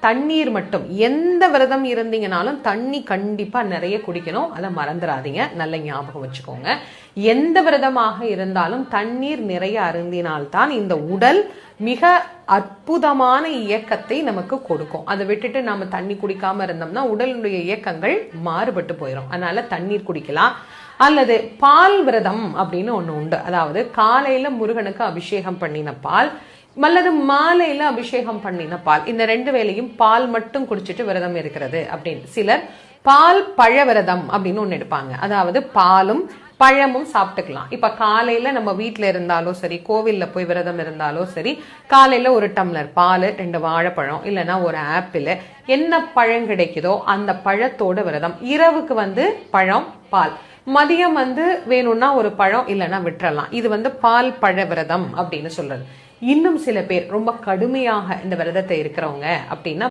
தண்ணீர் மட்டும். எந்த விரதம் இருந்தீங்கனாலும் தண்ணி கண்டிப்பா நிறைய குடிக்கணும். அதை மறந்துடாதீங்க. நல்ல ஞாபகம் வச்சுக்கோங்க. எந்த விரதமாக இருந்தாலும் தண்ணீர் நிறைய அருந்தினால்தான் இந்த உடல் மிக அற்புதமான இயக்கத்தை நமக்கு கொடுக்கும். அதை விட்டுட்டு நம்ம தண்ணி குடிக்காம இருந்தோம்னா உடலுடைய இயக்கங்கள் மாறுபட்டு போயிடும் அதனால தண்ணீர் குடிக்கலாம். அல்லது பால் விரதம் அப்படின்னு ஒண்ணு உண்டு. அதாவது காலையில முருகனுக்கு அபிஷேகம் பண்ணின பால் அல்லது மாலையில அபிஷேகம் பண்ணின பால். இந்த ரெண்டு வேலையும் பால் மட்டும் குடிச்சிட்டு விரதம் இருக்கிறது அப்படின்னு. சிலர் பால் பழ விரதம் அப்படின்னு ஒண்ணு எடுப்பாங்க. அதாவது பாலும் பழமும் சாப்பிட்டுக்கலாம். இப்ப காலையில நம்ம வீட்டில் இருந்தாலும் சரி கோவில்ல போய் விரதம் இருந்தாலும் சரி காலையில ஒரு டம்ளர் பால் ரெண்டு வாழைப்பழம் இல்லைன்னா ஒரு ஆப்பிள் என்ன பழம் கிடைக்குதோ அந்த பழத்தோட விரதம். இரவுக்கு வந்து பழம் பால். மதியம் வந்து வேணும்னா ஒரு பழம் இல்லைன்னா விட்டுறலாம். இது வந்து பால் பழ விரதம் அப்படின்னு சொல்றது. இன்னும் சில பேர் ரொம்ப கடுமையாக இந்த விரதத்தை இருக்கிறவங்க அப்படின்னா